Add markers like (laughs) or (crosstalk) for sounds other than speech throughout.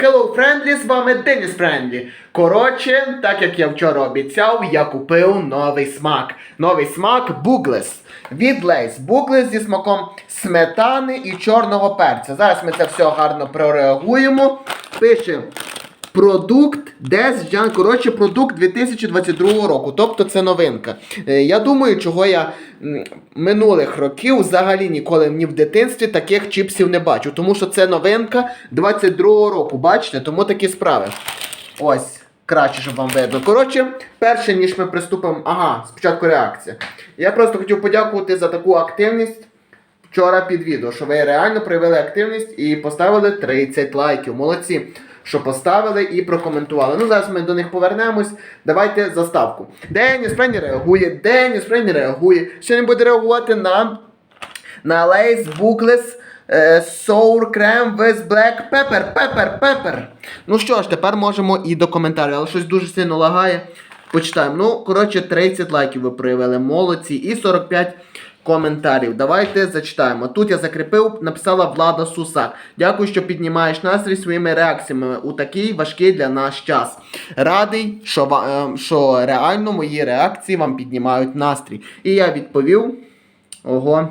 Hello Friendly, з вами Деніс Френдлі. Коротше, так як я вчора обіцяв, я купив новий смак. Новий смак Буглес. Від Лейс. Буглес зі смаком сметани і чорного перця. Зараз ми це все гарно прореагуємо. Пише. Продукт Дес коротше, продукт 2022 року. Тобто це новинка. Е, Я думаю, чого я минулих років взагалі ніколи ні в дитинстві таких чіпсів не бачу. Тому що це новинка 22 року. Бачите? Тому такі справи. Ось. Краще, щоб вам видно. Коротше, перше, ніж ми приступимо. Ага, спочатку реакція. Я просто хотів подякувати за таку активність вчора під відео, що ви реально проявили активність і поставили 30 лайків. Молодці, що поставили і прокоментували. Ну, зараз ми до них повернемось. Давайте заставку. Деніс Френі реагує, Деніс Френі реагує. Ще не буде реагувати на, на Bookless е, Sour Cream with Black Pepper. Pepper, Pepper. Ну що ж, тепер можемо і до коментарів, але щось дуже сильно лагає. Почитаємо. Ну, коротше, 30 лайків ви проявили. Молодці. І 45 коментарів. Давайте зачитаємо. Тут я закріпив, написала Влада Сусак. Дякую, що піднімаєш настрій своїми реакціями у такий важкий для нас час. Радий, що, е, що реально мої реакції вам піднімають настрій. І я відповів. Ого.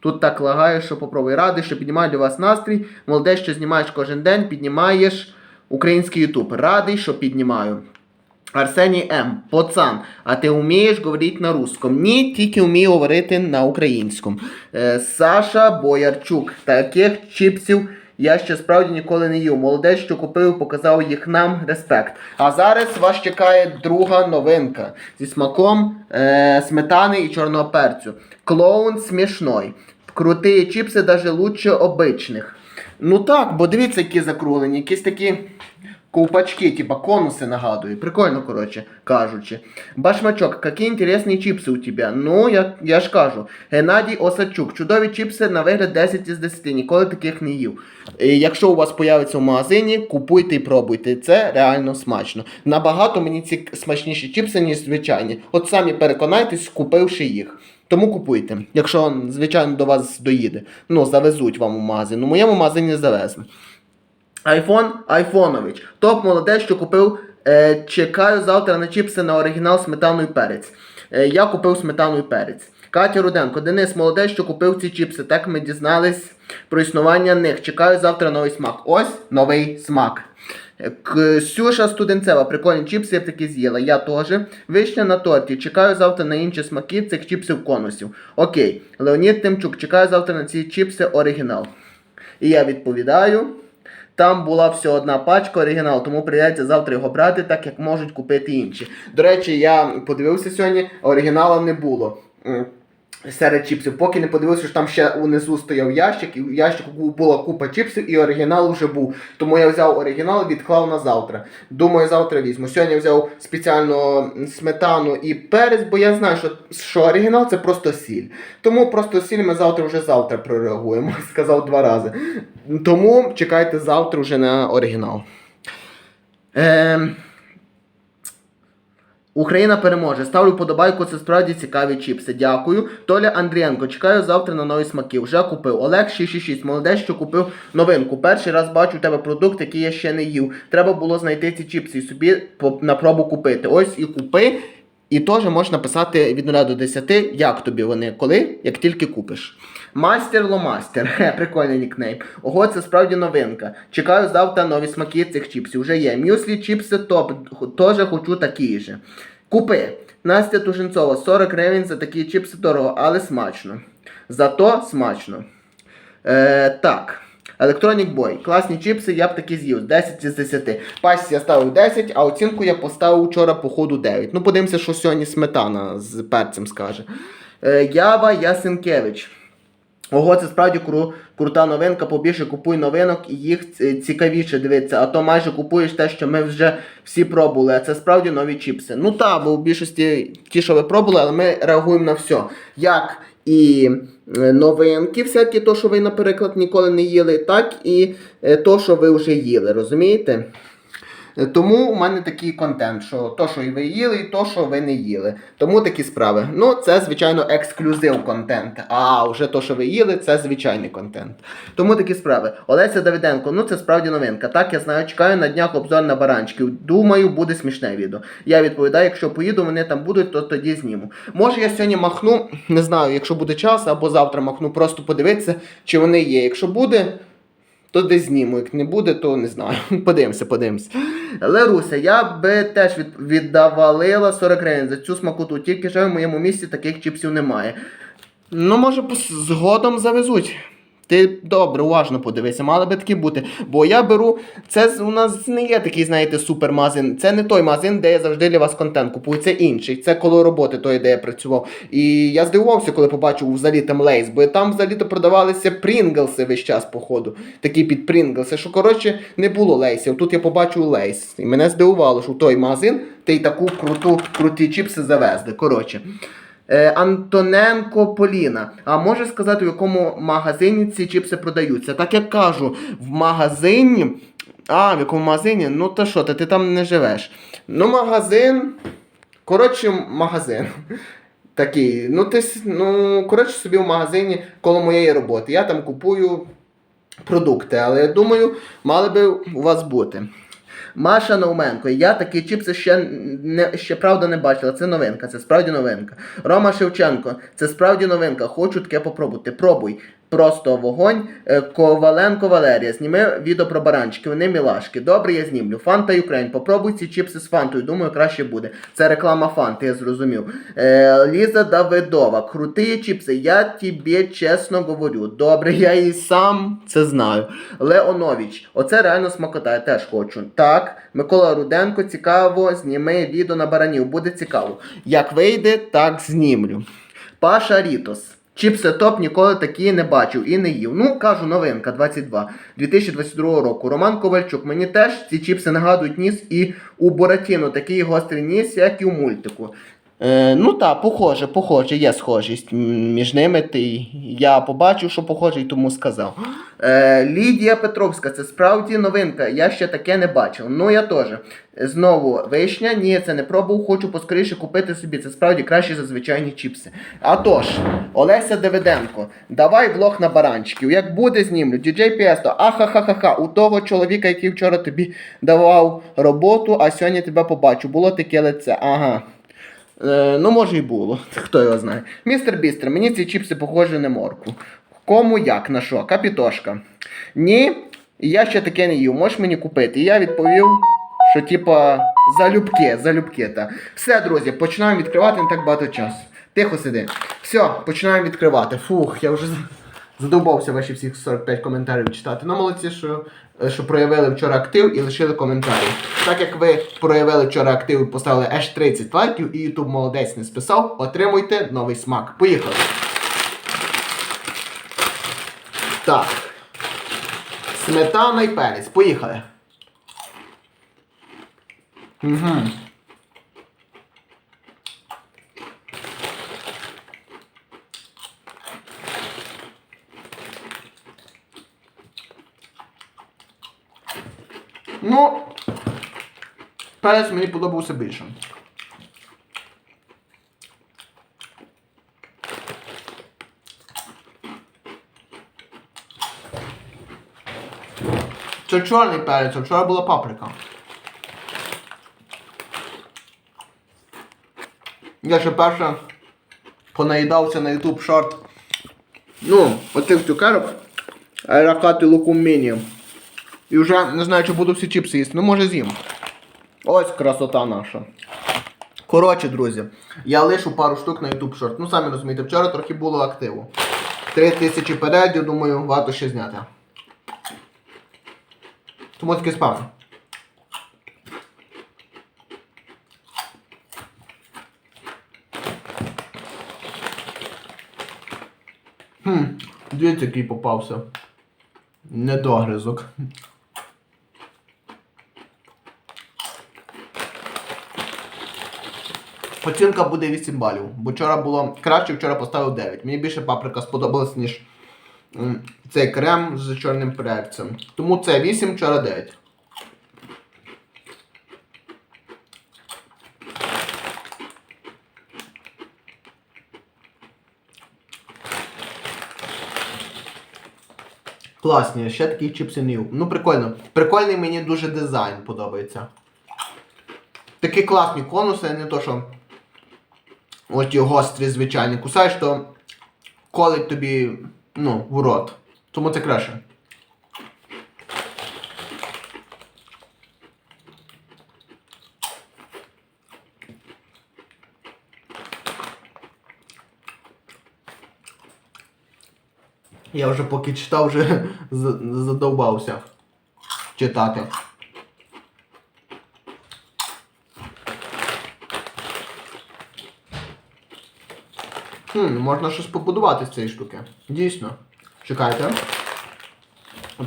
Тут так лагає, що попробуй. Радий, що піднімаю для вас настрій. Молодець, що знімаєш кожен день, піднімаєш український ютуб. Радий, що піднімаю. Арсеній М. Пацан, а ти вмієш говорити на русском? Ні, тільки вмію говорити на українському. Е, Саша Боярчук. Таких чіпсів я ще справді ніколи не їв. Молодець, що купив, показав їх нам. Респект. А зараз вас чекає друга новинка зі смаком е, сметани і чорного перцю. Клоун смішной. Круті чіпси даже лучше обичних. Ну так, бо дивіться, які закруглені, якісь такі. Ковпачки, типа конуси нагадую. Прикольно, коротше, кажучи. Башмачок, які інтересні чіпси у тебе. Ну, я, я ж кажу. Геннадій Осадчук. Чудові чіпси на вигляд 10 із 10. Ніколи таких не їв. Е, Якщо у вас появиться в магазині, купуйте і пробуйте. Це реально смачно. Набагато мені ці смачніші чіпси, ніж звичайні. От самі переконайтесь, купивши їх. Тому купуйте, якщо, звичайно, до вас доїде. Ну, завезуть вам у магазин. У моєму магазині завезли. Айфон Айфонович. Топ молодець, що купив. Е, чекаю завтра на чіпси на оригінал сметану і перець. Е, я купив сметану і перець. Катя Руденко, Денис молодець, що купив ці чіпси. Так ми дізнались про існування них. Чекаю завтра новий смак. Ось новий смак. Е, Ксюша Студенцева, прикольні чіпси, я такі з'їла. Я теж. Вишня на торті. Чекаю завтра на інші смаки цих чіпсів конусів. Окей. Леонід Тимчук, чекаю завтра на ці чіпси оригінал. І я відповідаю. Там була всього одна пачка оригінал, тому прийдеться завтра його брати, так як можуть купити інші. До речі, я подивився сьогодні, оригіналу не було. Серед чіпсів, поки не подивився, що там ще унизу стояв ящик, і в ящику була купа чіпсів, і оригінал вже був. Тому я взяв оригінал і відклав на завтра. Думаю, завтра візьму. Сьогодні взяв спеціально сметану і перець, бо я знаю, що, що оригінал це просто сіль. Тому просто сіль ми завтра вже завтра прореагуємо. (laughs) Сказав два рази. Тому чекайте завтра вже на оригінал. Ем... Україна переможе. Ставлю подобайку, це справді цікаві чіпси. Дякую. Толя Андрієнко, чекаю завтра на нові смаки. Вже купив. Олег 666. Молодець, що купив новинку. Перший раз бачу у тебе продукт, який я ще не їв. Треба було знайти ці чіпси і собі на пробу купити. Ось і купи. І теж можеш написати від 0 до 10, як тобі вони, коли, як тільки купиш. Мастер Ломастер. Прикольний нікнейм. Ого, це справді новинка. Чекаю завтра нові смаки цих чіпсів. Вже є. Мюслі, чіпси топ. Теж хочу такі ж. Купи. Настя Тушенцова, 40 гривень за такі чіпси дорого, але смачно. Зато смачно. Е, так. Electronic Boy. Класні чіпси, я б такі з'їв. 10 з 10. Пасі я ставив 10, а оцінку я поставив вчора по ходу 9. Ну, подивимося, що сьогодні сметана з перцем скаже. Е, Ява Ясенкевич. Ого, це справді кру, крута новинка. Побільше купуй новинок і їх цікавіше дивитися. А то майже купуєш те, що ми вже всі пробували. А це справді нові чіпси. Ну так, бо в більшості ті, що ви пробували, але ми реагуємо на все. Як і новинки, всякі, то, що ви, наприклад, ніколи не їли, так і е, то, що ви вже їли. Розумієте? Е, Тому у мене такий контент, що то, що ви їли, і то, що ви не їли. Тому такі справи. Ну, це, звичайно, ексклюзив контент. А вже то, що ви їли, це звичайний контент. Тому такі справи. Олеся Давиденко, ну це справді новинка. Так, я знаю, чекаю на днях обзор на баранчиків. Думаю, буде смішне відео. Я відповідаю, якщо поїду, вони там будуть, то тоді зніму. Може, я сьогодні махну, не знаю, якщо буде час, або завтра махну, просто подивитися, чи вони є. Якщо буде, то десь зніму. Як не буде, то не знаю. (laughs) Подивимося, подивимося. Леруся, я би теж від, віддавалила 40 гривень за цю смакоту, тільки що в моєму місті таких чіпсів немає. Ну, може, згодом завезуть. Ти добре, уважно подивися, мали би такі бути. Бо я беру. Це у нас не є такий, знаєте, супермагазин. Це не той магазин, де я завжди для вас контент купую. Це інший. Це коло роботи, той, де я працював. І я здивувався, коли побачив взагалі там лейс, бо там взагалі то продавалися прінглси весь час, походу. Такі під прінглси. Що коротше не було лейсів. Тут я побачив лейс. І мене здивувало, що в той магазин ти й таку круту, круті чіпси завезли. Коротше. Е, Антоненко Поліна. А може сказати, в якому магазині ці чіпси продаються? Так як кажу, в магазині. А, в якому магазині? Ну та що, ти, ти там не живеш. Ну, магазин. Коротше, магазин. (laughs) Такий. Ну, ти, ну, коротше, собі в магазині коло моєї роботи. Я там купую продукти, але я думаю, мали би у вас бути. Маша Науменко, я такі чіпси ще не ще правда не бачила. Це новинка, це справді новинка. Рома Шевченко, це справді новинка. Хочу таке попробувати. Пробуй. Просто вогонь. Е, Коваленко Валерія. Зніми відео про баранчики. Вони мілашки. Добре, я знімлю. Фанта Юкрейн. Попробуй ці чіпси з фантою. Думаю, краще буде. Це реклама фанти, я зрозумів. Е, Ліза Давидова. Круті чіпси. Я тобі чесно говорю. Добре, я і сам це знаю. Леонович. Оце реально смакота, я теж хочу. Так, Микола Руденко, цікаво, зніми відео на баранів. Буде цікаво. Як вийде, так знімлю. Паша Рітос. Чіпси топ ніколи такі не бачив і не їв. Ну, кажу, новинка 22 2022 року. Роман Ковальчук. Мені теж ці чіпси нагадують ніс і у Буратіно такий гострий ніс, як і у мультику. Е, ну так, похоже, похоже, є схожість між ними. Ти, я побачив, що похоже, і тому сказав. Е, Лідія Петровська, це справді новинка. Я ще таке не бачив. Ну я теж. Знову вишня, ні, це не пробував, хочу поскоріше купити собі. Це справді краще за звичайні чіпси. А тож, Олеся Давиденко, давай влог на баранчиків. Як буде, знімлю. Діджей Піесто, ахахахаха, у того чоловіка, який вчора тобі давав роботу, а сьогодні тебе побачу. Було таке лице. Ага. Е, ну, може і було. (laughs) Хто його знає. Містер Бістер, мені ці чіпси похожі на морку. Кому як, на що? Капітошка. Ні, я ще таке не їв, можеш мені купити. І я відповів, що типа залюбки, залюбки. Та. Все, друзі, починаємо відкривати не так багато часу. Тихо сиди. Все, починаємо відкривати. Фух, я вже задовбався ваші всіх 45 коментарів читати. Ну, молодці, що, е, що проявили вчора актив і лишили коментарі. Так як ви проявили вчора актив і поставили аж 30 лайків, і YouTube молодець не списав, отримуйте новий смак. Поїхали. Так. Сметана і перець. Поїхали. Угу. Ну, перець мені подобався більше. Це чорний перець, а вчора була паприка. Я ще перше понаїдався на YouTube шорт. Ну, оцих цукерок. Аерокати лукум міні. І вже не знаю, чи буду всі чіпси їсти. Ну, може з'їм. Ось красота наша. Коротше, друзі, я лишу пару штук на YouTube шорт. Ну, самі розумієте, вчора трохи було активу. Три тисячі передів, думаю, варто ще зняти. Тому таке справи. Хм, дивіться, який попався. Недогризок. Оцінка буде 8 балів, бо вчора було краще, вчора поставив 9. Мені більше паприка сподобалась, ніж цей крем з чорним перцем. Тому це 8, вчора 9. Класні, ще таких чіпсинів. Ну прикольно. Прикольний мені дуже дизайн подобається. Такі класні конуси, а не то що. Ось ті гострі звичайні. Кусаєш, то колить тобі, ну, в рот. Тому це краще. Я вже поки читав, вже (laughs) задовбався читати. Хм, можна щось побудувати з цієї штуки. Дійсно. Чекайте.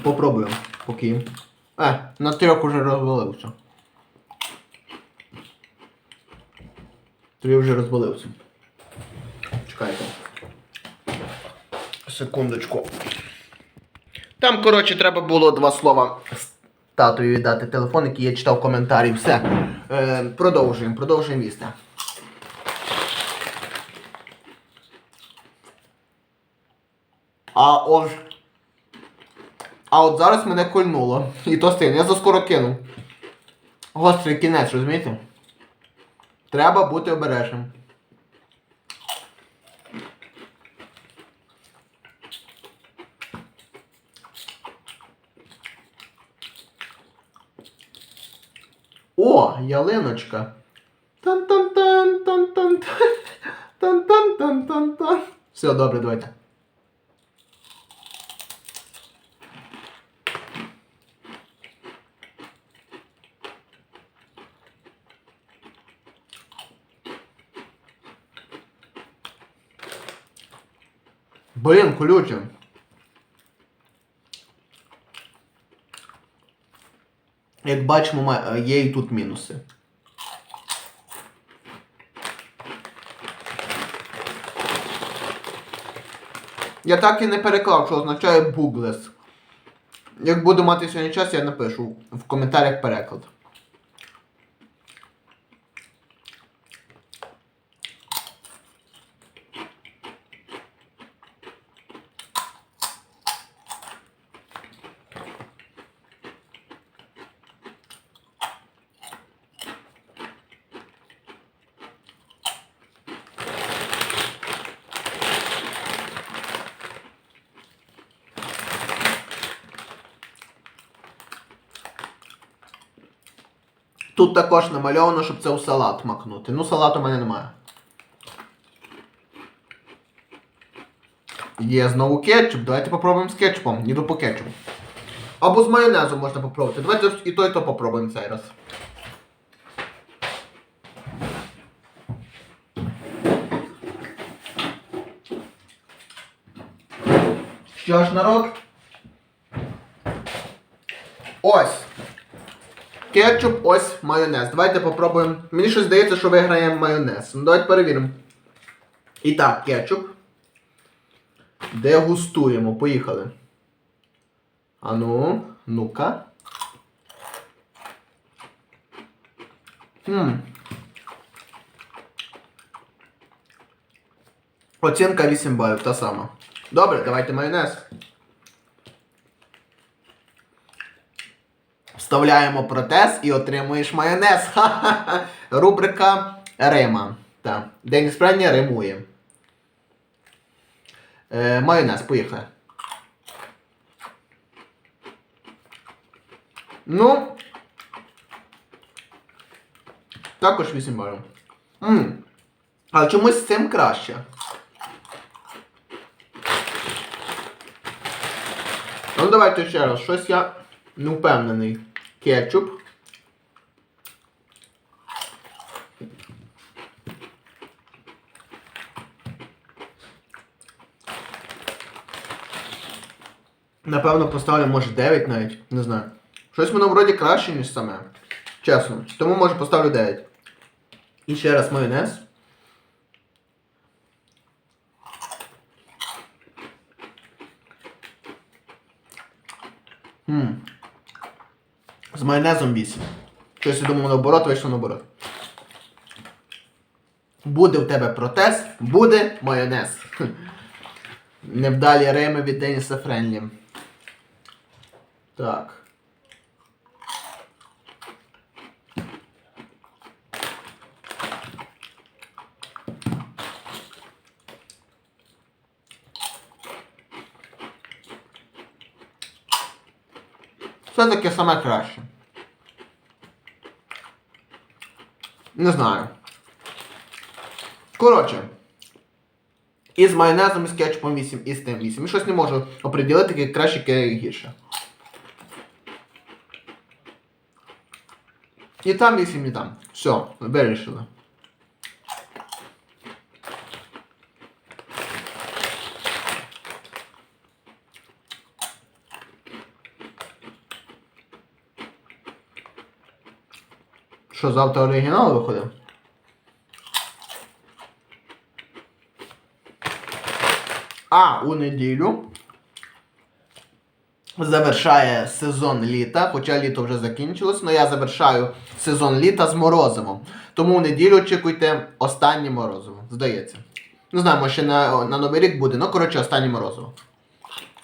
Попробуємо. Поки. Е, на трьох уже розвалився. Три вже розвалився. Чекайте. Секундочку. Там, коротше, треба було два слова з татою віддати телефон, який я читав коментарі. Все. Е, продовжуємо, продовжуємо їсти. А от. А от зараз мене кольнуло. І то сильно. Я заскоро кинув. Гострий кінець, розумієте? Треба бути обережним. О, ялиночка. Тан-тан-тан, тан-тан-тан. (laughs) Тан-тан-тан-тан-тан. Все, добре, давайте. Блін, колюче. Як бачимо, є і тут мінуси. Я так і не переклав, що означає буглес. Як буду мати сьогодні час, я напишу в коментарях переклад. Тут також намальовано, щоб це у салат макнути. Ну, салату у мене немає. Є знову кетчуп. Давайте попробуємо з кетчупом. Іду по кетчупу. Або з майонезом можна попробувати. Давайте і то, і то попробуємо цей раз. Що ж, народ? Ось. Кетчуп, ось майонез. Давайте попробуємо. Мені щось здається, що виграє майонез. Ну давайте перевіримо. І так, кетчуп. Дегустуємо. Поїхали. Ану, ну-ка. Оцінка 8 балів, та сама. Добре, давайте майонез. Вставляємо протез і отримуєш майонез. Ха-ха-ха. Рубрика Рима. Так. День справді римує. Е, майонез, поїхали. Ну. Також 8 балів. М. Але чомусь з цим краще. Ну давайте ще раз. Щось я не впевнений. Кетчуп. Напевно, поставлю, може 9 навіть, не знаю. Щось воно вроді краще, ніж саме. Чесно. Тому може поставлю 9. І ще раз майонез. Ммм. З майонезом 8. Щось я думав наоборот, вийшло наоборот. Буде в тебе протез, буде майонез. (laughs) Невдалі Рими від Деніса Френлі. Так. Все таки саме краще. Не знаю. Коротше. І з майонезом, і з кетчупом 8, і з тим 8. І щось не можу оприділити, яке краще, яке гірше. І там 8, і там. Все, вирішили. Що, завтра оригінал виходить? А у неділю завершає сезон літа, хоча літо вже закінчилось, але я завершаю сезон літа з морозивом. Тому в неділю очікуйте останнє морозиво, здається. Не знаю, може ще на, на Новий рік буде, ну коротше останнє морозиво.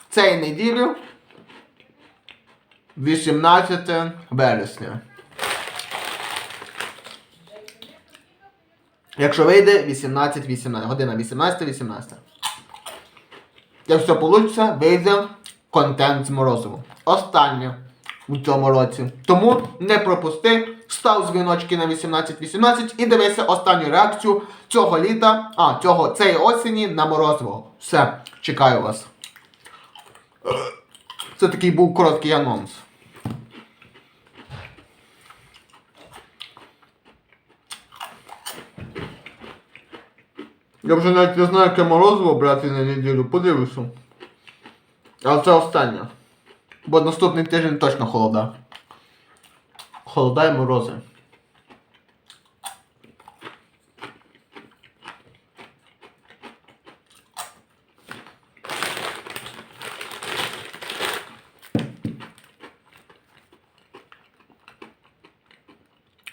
Цієї неділю 18 вересня. Якщо вийде 18-18, година 18-18. Як все вийде, вийде контент з морозивом. Останнє у цьому році. Тому не пропусти, став дзвіночки на 18-18 і дивися останню реакцію цього літа, а, цього, цієї осені на морозиво. Все, чекаю вас. Це такий був короткий анонс. Я вже навіть не знаю, яке морозиво брати на неділю, подивлюся. Але це останнє. Бо наступний тиждень точно холода. Холода і морози.